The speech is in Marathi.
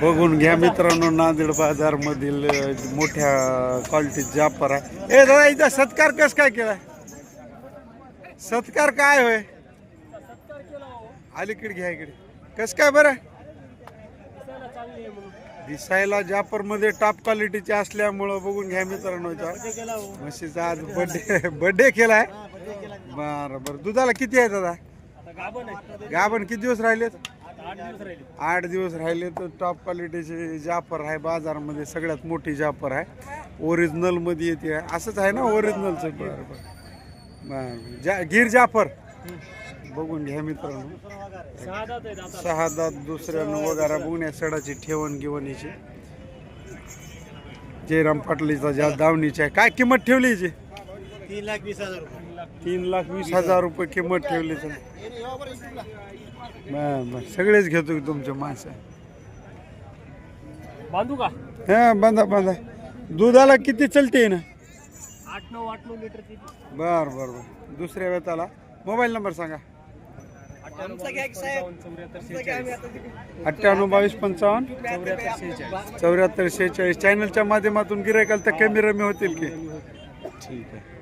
बघून घ्या मित्रांनो नांदेड बाजार मधील मोठ्या क्वालिटी जापर आहे. ए दादा इथं सत्कार कस काय केलाय? सत्कार काय होय? अलीकडे घ्या इकडे. कस काय बरं? दिसायला जापरमध्ये टॉप क्वालिटीचे असल्यामुळं बघून घ्या मित्रांनो म्हशीचा आज बर्थडे बर्थडे केलाय. बरं बरं. दुधाला किती आहे दादा? गाभण किती दिवस राहिलेत? आठ दिवस राहिले. तर टॉप क्वालिटीचे जाफर आहे बाजारामध्ये सगळ्यात मोठी जाफर आहे. ओरिजिनलमध्ये येते येते. असंच आहे ना ओरिजिनलचं बरं बरं. बरं. जा गिर जाफर. बघून घ्या मित्रांनो. सहा दात दुसऱ्यानं वगैरे बघून या सडाची ठेवण गिवणीची. जयराम पाटलीचा ज्या दावणीची आहे. काय किंमत ठेवली याची? तीन लाख वीस हजार रुपये. तीन लाख वीस हजार रुपये किंमत ठेवली तर बरं बरं. सगळेच घेतो की तुमचे माणसं बांधू का? हा बांधा बांधा. दुधाला किती चलते ना? आठ नऊ आठ नऊ लिटर बर बर बर. दुसऱ्या वेताला मोबाईल नंबर सांगा. अठ्ठ्याण्णव बावीस पंचावन्न. चौऱ्याहत्तर शेहेचाळीस. चॅनलच्या माध्यमातून गिरायकाल तर कमी रमी होतील की. ठीक आहे.